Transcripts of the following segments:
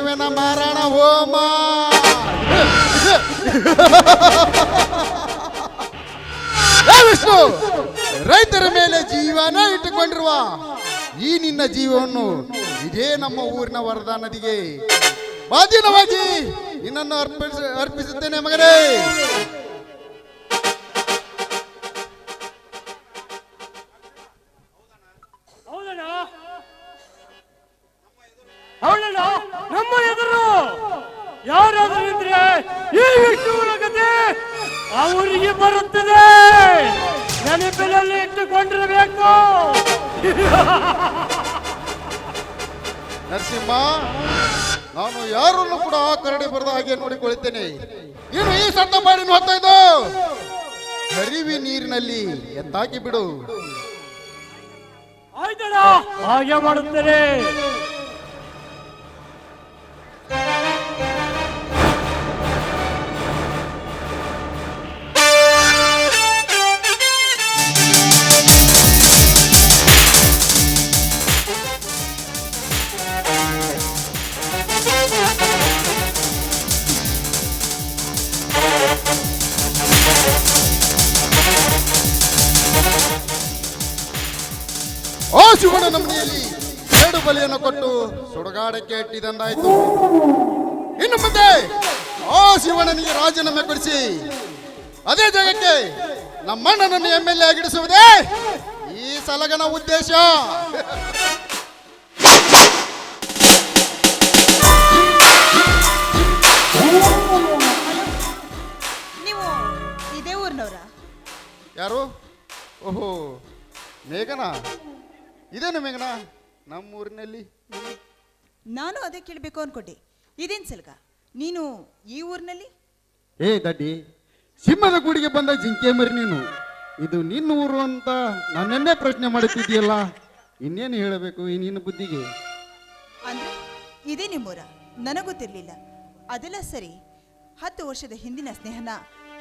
ವಿಷ್ಣುವಿನ ಮಾರಣ ಹೋಮ. ವಿಷ್ಣು, ರೈತರ ಮೇಲೆ ಜೀವನ ಇಟ್ಟುಕೊಂಡಿರುವ ಈ ನಿನ್ನ ಜೀವವನ್ನು ಇದೇ ನಮ್ಮ ಊರಿನ ವರದಾ ನದಿಗೆ ಬಾಧೀನವಾಗಿ ನಿನ್ನನ್ನು ಅರ್ಪಿಸ, ಅರ್ಪಿಸುತ್ತೇನೆ ಮಗನೇ. ಹೌದಣ್ಣ. ಯಾರಾದ್ರೂ ಇದ್ರೆ ಈ ವಿಷ್ಣುವಿನ ಕತೆ ಅವರಿಗೆ ಬರುತ್ತದೆ. ನೆನಪಿನಲ್ಲಿ ಇಟ್ಟುಕೊಂಡಿರಬೇಕು. ನರಸಿಂಹ ನಾನು ಯಾರನ್ನು ಕೂಡ ಕರಡಿ ಬರದ ಹಾಗೆ ನೋಡಿಕೊಳ್ಳುತ್ತೇನೆ. ಏನು ಈ ಸಣ್ಣ ಮಾಡಿ ಹೊತ್ತ ಇದ್ದು ಹರಿವಿ ನೀರಿನಲ್ಲಿ ಎತ್ತಾಕಿ ಬಿಡು ಆಯ್ತಣ್ಣ ಹಾಗೆ ಮಾಡುತ್ತೇನೆ. ಸುಡುಗಾಡಕ್ಕೆ ಇಟ್ಟಿದಂದಾಯ್ತು ಇನ್ನು ಮುಂದೆ ಆ ಶಿವಣ್ಣನಿಗೆ ರಾಜೀನಾಮೆ ಕೊಡಿಸಿ. ಅದೇ ಜಾಗಕ್ಕೆ ನಮ್ಮಣ್ಣನನ್ನು ಎಂ ಎಲ್ ಎ ಆಗಿಡಿಸುವುದೇ ಈ ಸಲಗನ ಉದ್ದೇಶ. ನೀವು ಇದೇ ಊರಿನವ್ರ? ಯಾರು? ಓಹೋ ಮೇಘನಾ? ಇದೇನು ಮೇಘನಾ? ನಮ್ಮೂರಿನಲ್ಲಿ. ನಾನು ಅದೇ ಕೇಳಬೇಕು ಅನ್ಕೊಂಡೆ. ಇದೇನ್ ಸಲ್ಗ? ನೀನು ಈ ಊರಿನಲ್ಲಿ? ಏ ದಡ್ಡಿ ಸಿಂಹದ ಗುಡಿಗೆ ಬಂದ ಜಿಂಕೆ ಮರಿ ನೀನು. ಇದು ನಿನ್ನ ಊರು ಅಂತ ನನ್ನನ್ನೇ ಪ್ರಶ್ನೆ ಮಾಡುತ್ತಿದ್ದೀಯಲ್ಲ. ಇನ್ನೇನು ಹೇಳಬೇಕು ಈ ನಿನ್ನ ಬುದ್ಧಿಗೆ? ಅಂದ್ರೆ ಇದೇ ನಿಮ್ಮೂರ? ನನಗೊತ್ತಿರ್ಲಿಲ್ಲ ಅದೆಲ್ಲ ಸರಿ. ಹತ್ತು ವರ್ಷದ ಹಿಂದಿನ ಸ್ನೇಹನ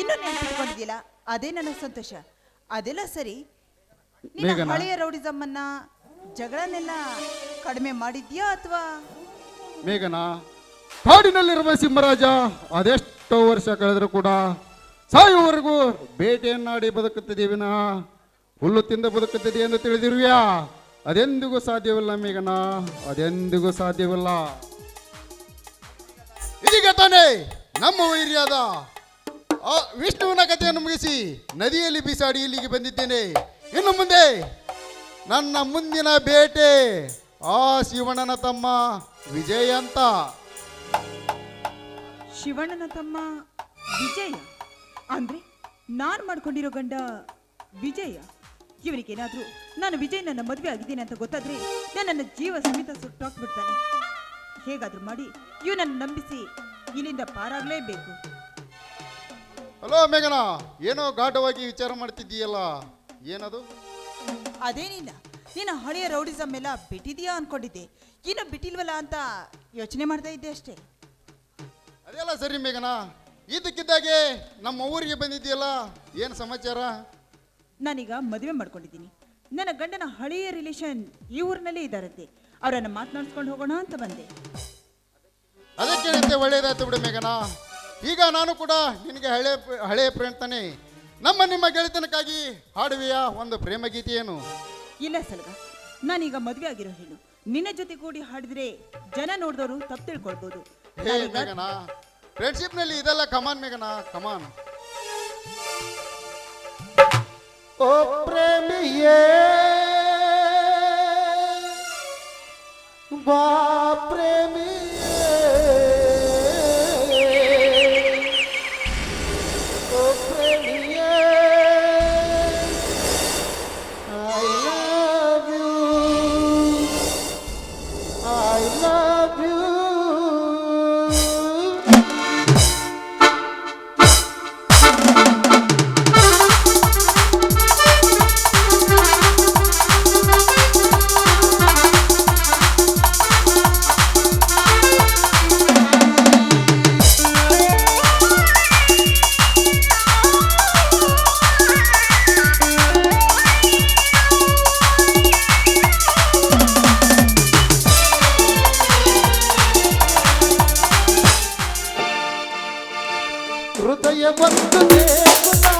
ಇನ್ನೂ ನೆನಪಿಟ್ಕೊಂಡಿದ್ಯಲ್ಲ ಅದೇ ನನ್ನ ಸಂತೋಷ. ಅದೆಲ್ಲ ಸರಿ. ನಿನ್ನ? ಹಳೆಯ ರೌಡಿಸಮ್ಮನ್ನ ಜಗಳನ್ನೆಲ್ಲ ಕಡಿಮೆ ಮಾಡಿದ್ಯಾ ಅಥವಾ? ಮೇಘನಾ, ಕಾಡಿನಲ್ಲಿರುವ ಸಿಂಹರಾಜ ಅದೆಷ್ಟೋ ವರ್ಷ ಕಳೆದರೂ ಕೂಡ ಸಾಯುವವರೆಗೂ ಬೇಟೆಯನ್ನಾಡಿ ಬದುಕುತ್ತಿದ್ದೀವಿನ ವಿನಃ. ಹುಲ್ಲು ತಿಂದ ಬದುಕುತ್ತಿದೆ ಎಂದು ತಿಳಿದಿರುವ್ಯಾ? ಅದೆಂದಿಗೂ ಸಾಧ್ಯವಿಲ್ಲ ಮೇಘನಾ, ಅದೆಂದಿಗೂ ಸಾಧ್ಯವಿಲ್ಲ. ಇದೀಗ ತಾನೇ ನಮ್ಮ ವೈರ್ಯಾದ, ಆ ವಿಷ್ಣುವಿನ ಕಥೆಯನ್ನು ಮುಗಿಸಿ ನದಿಯಲ್ಲಿ ಬೀಸಾಡಿ ಇಲ್ಲಿಗೆ ಬಂದಿದ್ದೇನೆ. ಇನ್ನು ಮುಂದೆ ನನ್ನ ಮುಂದಿನ ಬೇಟೆ ಆ ಶಿವಣ್ಣನ ತಮ್ಮ ವಿಜಯ ಅಂತ. ಶಿವಣ್ಣನ ತಮ್ಮ ವಿಜಯ. ಅಂದ್ರೆ ನಾನ್ ಮಾಡ್ಕೊಂಡಿರೋ ಗಂಡ ವಿಜಯ. ಇವರಿಗೇನಾದ್ರೂ ನಾನು ವಿಜಯ್ ನನ್ನ ಮದುವೆ ಆಗಿದ್ದೀನಿ ಅಂತ ಗೊತ್ತಾದ್ರೆ ನನ್ನ ಜೀವ ಸಮೇತ ಸುಟ್ಟಾಕ್ಬಿಡ್ತಾನೆ. ಹೇಗಾದ್ರೂ ಮಾಡಿ ಇವನನ್ನು ನಂಬಿಸಿ ಇಲ್ಲಿಂದ ಪಾರಾಗಲೇಬೇಕು. ಹಲೋ ಮೇಘನಾ ಏನೋ ಘಾಟವಾಗಿ ವಿಚಾರ ಮಾಡ್ತಿದ್ದೀಯಲ್ಲ? ಏನದು? ಅದೇನಿಲ್ಲ. ನೀನು ಹಳೆಯ ರೌಡಿಸಮ್ ಎಲ್ಲ ಬಿಟ್ಟಿದೀಯಾ ಅನ್ಕೊಂಡಿದ್ದೆ. ಇನ್ನು ಬಿಟ್ಟಿಲ್ವಲ್ಲ ಅಂತ ಯೋಚನೆ ಮಾಡ್ತಾ ಇದ್ದೆ ಅಷ್ಟೇ. ಅದೆಲ್ಲ ಸರಿ ಮೇಘನ. ಇದಕ್ಕಿದ್ದಾಗೆ ನಮ್ಮ ಊರಿಗೆ ಬಂದಿದ್ದೀಯಲ್ಲ ಏನು ಸಮಾಚಾರ? ನಾನೀಗ ಮದುವೆ ಮಾಡ್ಕೊಂಡಿದ್ದೀನಿ. ನನ್ನ ಗಂಡನ ಹಳೆಯ ರಿಲೇಷನ್ ಈ ಊರಿನಲ್ಲೇ ಇದ್ದಾರಂತೆ. ಅವರನ್ನು ಮಾತನಾಡಿಸ್ಕೊಂಡು ಹೋಗೋಣ ಅಂತ ಬಂದೆ. ಅದಕ್ಕೆ ಒಳ್ಳೇದಾಯ್ತು ಬಿಡು ಮೇಘನ. ಈಗ ನಾನು ಕೂಡ ನಿನಗೆ ಹಳೆ ಹಳೆಯ ಫ್ರೆಂಡ್ ತಾನೆ ನಮ್ಮ ನಿಮ್ಮ ಗೆಳೆತನಕ್ಕಾಗಿ ಹಾಡುವೆಯ ಒಂದು ಪ್ರೇಮ ಏನು? ಇಲ್ಲ ಸಲಗ ನಾನೀಗ ಮದುವೆ ಆಗಿರೋ ಹೆಣ್ಣು. ನಿನ್ನ ಜೊತೆ ಕೂಡಿ ಹಾಡಿದ್ರೆ ಜನ ನೋಡಿದವರು ತಪ್ಪು ತಿಳ್ಕೊಳ್ಬಹುದು ಹೇ ನಲ್ಲಿ ಮೇಘನಾ ಫ್ರೆಂಡ್ಶಿಪ್ನಲ್ಲಿ ಇದೆಲ್ಲ ಕಮಾನ್ ಮೇಘನಾ ಕಮಾನ್ ಓ ಪ್ರೇಮಿಯೇ ಬಾ ಪ್ರೇಮಿಯೇ বন্ধু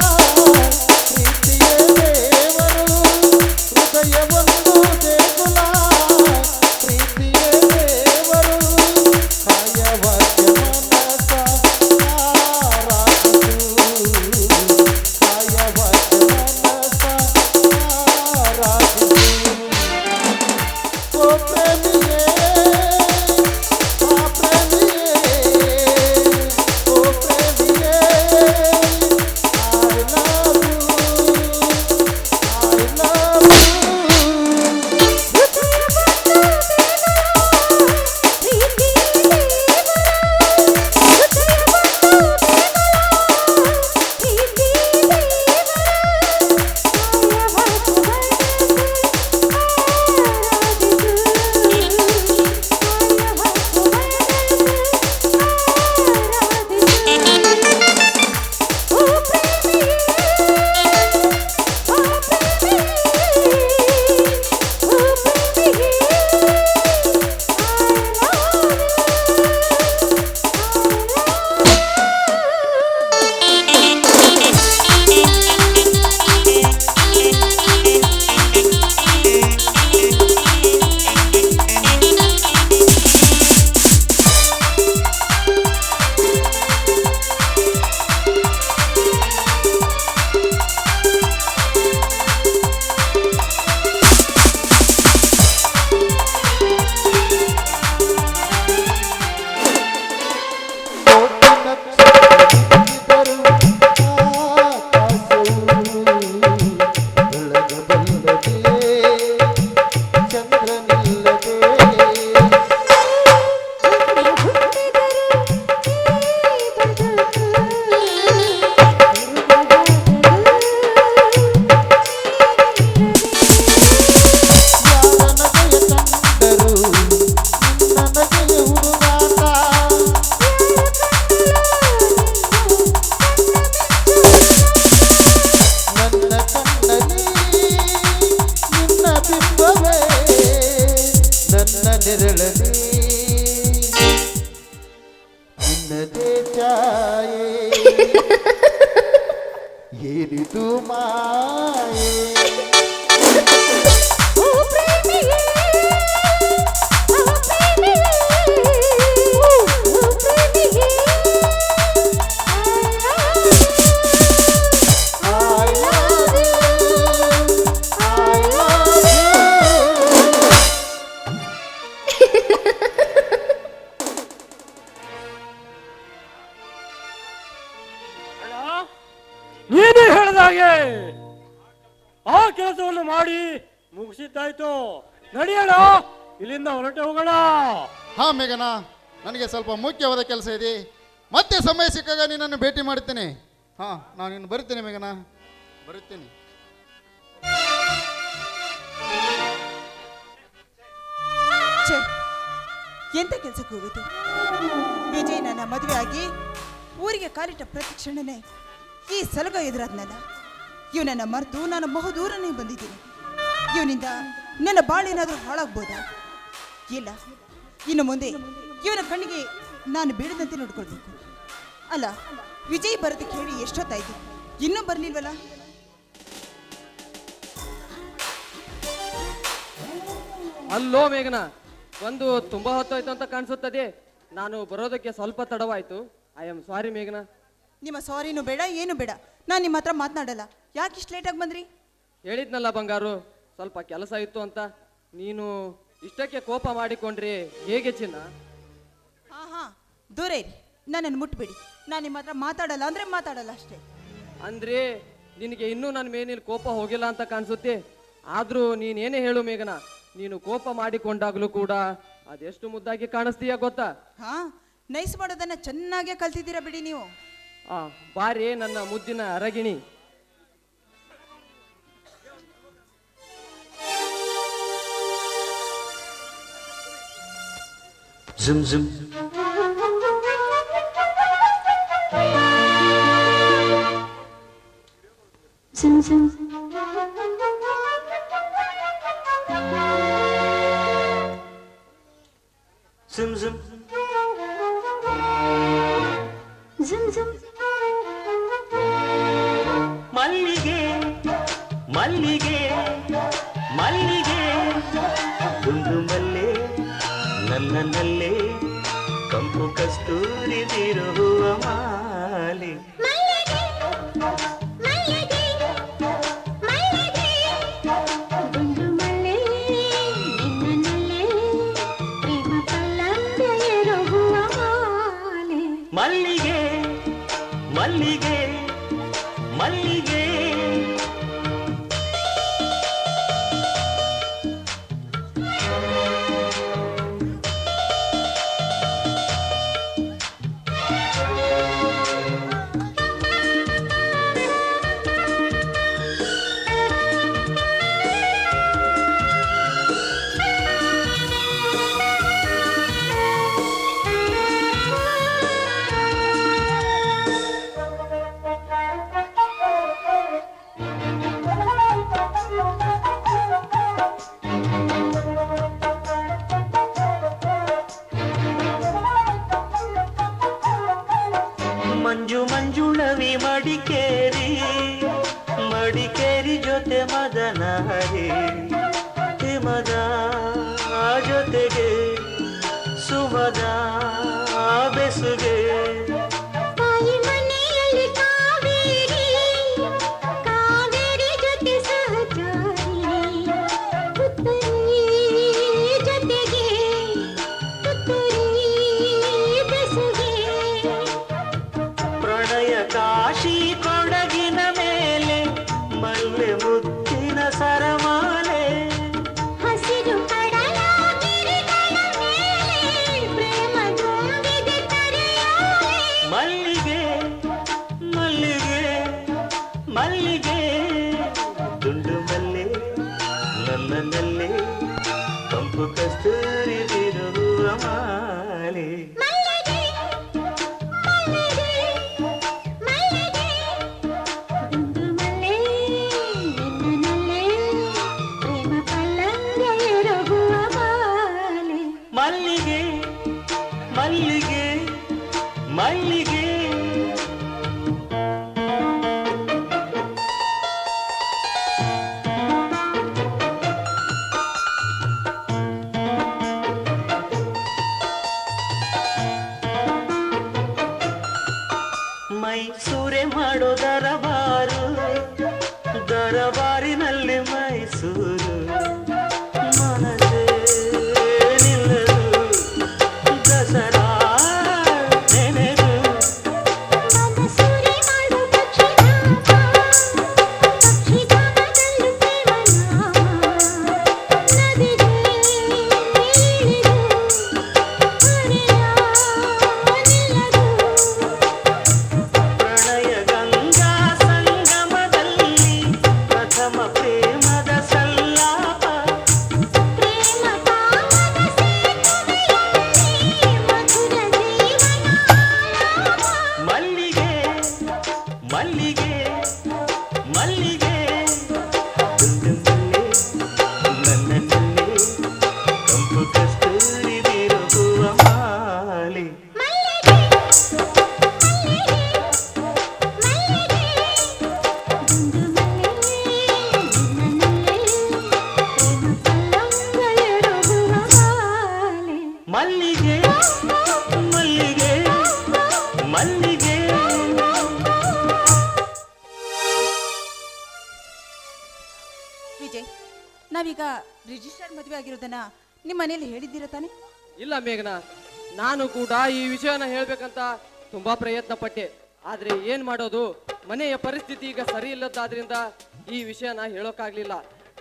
ಏನಿದು ಮಾಯೆ ಮಾಡಿ ಮುಗಿಸಿದ್ದಾಯ್ತು. ನಡೆಯೋಣ. ಇಲ್ಲಿಂದ ಹೊರಟೆ ಹೋಗೋಣ. ಹಾ ಮೇಘನಾ. ನನಗೆ ಸ್ವಲ್ಪ ಮುಖ್ಯವಾದ ಕೆಲಸ ಇದೆ. ಮತ್ತೆ ಸಮಯ ಸಿಕ್ಕಾಗ ನಿನ್ನನ್ನು ಭೇಟಿ ಮಾಡುತ್ತೇನೆ. ಹಾ ನಾನು ಇನ್ನು ಬರುತ್ತೇನೆ ಮೇಘನಾ. ಬರುತ್ತೇನೆ. ಛೇ ಎಂತ ಕೆಲ್ಸಕ್ಕೆ ಹೋಗುತ್ತೆ ವಿಜಯ್ ನನ್ನ ಮದುವೆ ಆಗಿ ಊರಿಗೆ ಕಾಲಿಟ್ಟ ಪ್ರತಿ ಕ್ಷಣನೇ ಈ ಸಲಗ ಎದುರಾದ್ನಲ್ಲ. ಇವನನ್ನ ಮರೆತು ನಾನು ಬಹುದೂರನೇ ಬಂದಿದ್ದೀನಿ. ಇವನಿಂದ ನನ್ನ ಬಾಳೇನಾದ್ರೂ ಹಾಳಾಗ್ಬೋದಾ? ಇಲ್ಲ. ಇನ್ನು ಮುಂದೆ ಇವನ ಕಣ್ಣಿಗೆ ನಾನು ಬೀಳದಂತೆ ನೋಡ್ಕೊಳ್ಬೇಕು. ಅಲ್ಲ ವಿಜಯ್ ಬರೋದಕ್ಕೆ ಹೇಳಿ ಎಷ್ಟೊತ್ತಾಯ್ತು? ಇನ್ನೂ ಬರಲಿಲ್ವಲ್ಲ? ಅಲ್ಲೋ ಮೇಘನ ಒಂದು ತುಂಬಾ ಹೊತ್ತಾಯ್ತು ಅಂತ ಕಾಣಿಸುತ್ತದೆ. ನಾನು ಬರೋದಕ್ಕೆ ಸ್ವಲ್ಪ ತಡವಾಯ್ತು. I am sorry ಮೇಘನ. ನಿಮ್ಮ ಸಾರಿನೂ ಬೇಡ ಏನು ಬೇಡ. ನಾನು ನಿಮ್ಮ ಹತ್ರ ಮಾತನಾಡಲ್ಲ. ಯಾಕೆ ಇಷ್ಟು ಲೇಟಾಗಿ ಬಂದ್ರಿ? ಹೇಳಿದ್ನಲ್ಲ ಬಂಗಾರು. ಸ್ವಲ್ಪ ಕೆಲಸ ಇತ್ತು ಅಂತ ನೀನು ಇಷ್ಟಕ್ಕೆ ಕೋಪ ಮಾಡಿಕೊಂಡ್ರಿ ಹೇಗೆ ಚಿನ್ನ? ಹಾ ಹಾ ದೂರ ಇರಿ. ನನ್ನನ್ನು ಮುಟ್ಬಿಡಿ. ನಾನು ನಿಮ್ಮ ಹತ್ರ ಮಾತಾಡಲ್ಲ ಅಂದ್ರೆ ಮಾತಾಡಲ್ಲ ಅಷ್ಟೇ. ಅಂದ್ರೆ ನಿನಗೆ ಇನ್ನೂ ನನ್ನ ಮೇಲಿನ ಕೋಪ ಹೋಗಿಲ್ಲ ಅಂತ ಕಾಣಿಸುತ್ತೆ? ಆದ್ರೂ ನೀನೇನೇ ಹೇಳು ಮೇಘನ ನೀನು ಕೋಪ ಮಾಡಿಕೊಂಡಾಗ್ಲೂ ಕೂಡ ಅದೆಷ್ಟು ಮುದ್ದಾಗಿ ಕಾಣಿಸ್ತೀಯ ಗೊತ್ತಾ? ಹಾ ನೈಸ್ ಮಾಡೋದನ್ನ ಚೆನ್ನಾಗೇ ಕಲ್ತಿದ್ದೀರಾ ಬಿಡಿ ನೀವು. ಆ ಬಾರಿ ನನ್ನ ಮುದ್ದಿನ ಅರಗಿಣಿ. Zim zim Zim zim Zim zim Zim zim ಮಲ್ಲಿಗೆ ಮಲ್ಲಿಗೆ ಮಲ್ಲಿಗೆ. ಒಂದು ಮಲ್ಲೆ ನನ್ನ ಪ್ರೇಮ ಪಲ್ಲಂಗ ಎರಗುವ ಮಾಲೆ ಮಲ್ಲಿಗೆ ಮಲ್ಲಿಗೆ ಮಲ್ಲಿಗೆ ಮಲ್ಲಿಗೆ ಮಲ್ಲಿಗೆ. ರಿಜಿಸ್ಟರ್ ಮದುವೆ ಆಗಿರೋದನ್ನ ನಿಮ್ಮ ಮನೇಲಿ ಹೇಳಿದ್ದೀರಾ ತಾನೆ? ಇಲ್ಲ ಮೇಘನಾ ನಾನು ಕೂಡ ಈ ವಿಷಯನ ಹೇಳ್ಬೇಕಂತ ತುಂಬಾ ಪ್ರಯತ್ನ ಪಟ್ಟೆ. ಆದ್ರೆ ಏನ್ ಮಾಡೋದು ಮನೆಯ ಪರಿಸ್ಥಿತಿ ಈಗ ಸರಿ ಇಲ್ಲದಾದ್ರಿಂದ ಈ ವಿಷಯನ ಹೇಳೋಕ್ಕಾಗ್ಲಿಲ್ಲ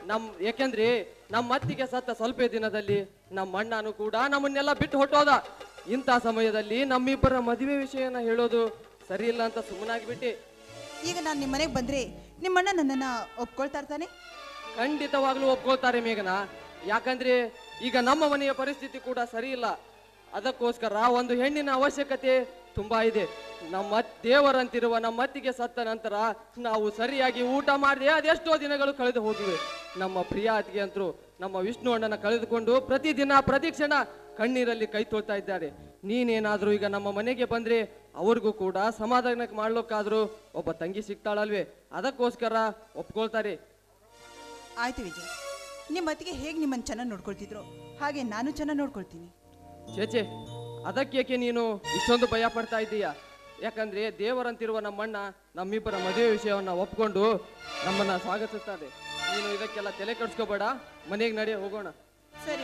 ನಮ್ ಯಾಕೆಂದ್ರೆ ನಮ್ಮ ಅತ್ತಿಗೆ ಸತ್ತ ಸ್ವಲ್ಪ ದಿನದಲ್ಲಿ ನಮ್ಮ ಅಣ್ಣನು ಕೂಡ ನಮ್ಮನ್ನೆಲ್ಲ ಬಿಟ್ಟು ಹೊಟ್ಟೋದ ಇಂಥ ಸಮಯದಲ್ಲಿ ನಮ್ಮಿಬ್ಬರ ಮದುವೆ ವಿಷಯನ ಹೇಳೋದು ಸರಿ ಇಲ್ಲ ಅಂತ ಸುಮ್ಮನಾಗ್ಬಿಟ್ಟೆ. ಈಗ ನಾನು ನಿಮ್ಮ ಮನೆಗೆ ಬಂದ್ರೆ ನಿಮ್ಮಣ್ಣ ನನ್ನನ್ನ ಒಪ್ಕೊಳ್ತಾ ಇರ್ತಾನೆ ಖಂಡಿತವಾಗ್ಲೂ ಒಪ್ಕೊಳ್ತಾರೆ ಮೇಘನ. ಯಾಕಂದ್ರೆ ಈಗ ನಮ್ಮ ಮನೆಯ ಪರಿಸ್ಥಿತಿ ಕೂಡ ಸರಿ ಇಲ್ಲ. ಅದಕ್ಕೋಸ್ಕರ ಒಂದು ಹೆಣ್ಣಿನ ಅವಶ್ಯಕತೆ ತುಂಬಾ ಇದೆ. ನಮ್ಮ ದೇವರಂತಿರುವ ನಮ್ಮತ್ತಿಗೆ ಸತ್ತ ನಂತರ ನಾವು ಸರಿಯಾಗಿ ಊಟ ಮಾಡಿದೆ ಅದೆಷ್ಟೋ ದಿನಗಳು ಕಳೆದು ಹೋಗಿವೆ. ನಮ್ಮ ಪ್ರಿಯ ಅತಿಗೆ ನಮ್ಮ ವಿಷ್ಣು ಅಣ್ಣನ ಕಳೆದುಕೊಂಡು ಪ್ರತಿದಿನ ಪ್ರತಿ ಕ್ಷಣ ಕಣ್ಣೀರಲ್ಲಿ ಕೈ ತೊಳ್ತಾ ಇದ್ದಾರೆ. ನೀನೇನಾದ್ರೂ ಈಗ ನಮ್ಮ ಮನೆಗೆ ಬಂದ್ರೆ ಅವ್ರಿಗೂ ಕೂಡ ಸಮಾಧಾನಕ್ಕೆ ಮಾಡ್ಲಿಕ್ಕಾದ್ರೂ ಒಬ್ಬ ತಂಗಿ ಸಿಗ್ತಾಳಲ್ವೇ? ಅದಕ್ಕೋಸ್ಕರ ಒಪ್ಕೊಳ್ತಾರೆ. ಆಯ್ತು ವಿಜಯ್. ನಿಮ್ಮ ಅತ್ತಿಗೆ ಹೇಗೆ ನಿಮ್ಮನ್ನು ಚೆನ್ನಾಗಿ ನೋಡ್ಕೊಳ್ತಿದ್ರು? ಹಾಗೆ ನಾನು ಚೆನ್ನಾಗಿ ನೋಡ್ಕೊಳ್ತೀನಿ. ಚೇಚೆ ಅದಕ್ಕೇಕೆ ನೀನು ಇಷ್ಟೊಂದು ಭಯ ಪಡ್ತಾ ಇದ್ದೀಯ? ಯಾಕಂದ್ರೆ ದೇವರಂತಿರುವ ನಮ್ಮಣ್ಣ ನಮ್ಮಿಬ್ಬರ ಮದುವೆ ವಿಷಯವನ್ನ ಒಪ್ಕೊಂಡು ನಮ್ಮನ್ನ ಇದೆ. ನೀನು ಇದಕ್ಕೆಲ್ಲ ತಲೆ ಕೆಡಿಸ್ಕೋಬೇಡ. ಮನೆಗೆ ನಡೆಯ ಹೋಗೋಣ. ಸರಿ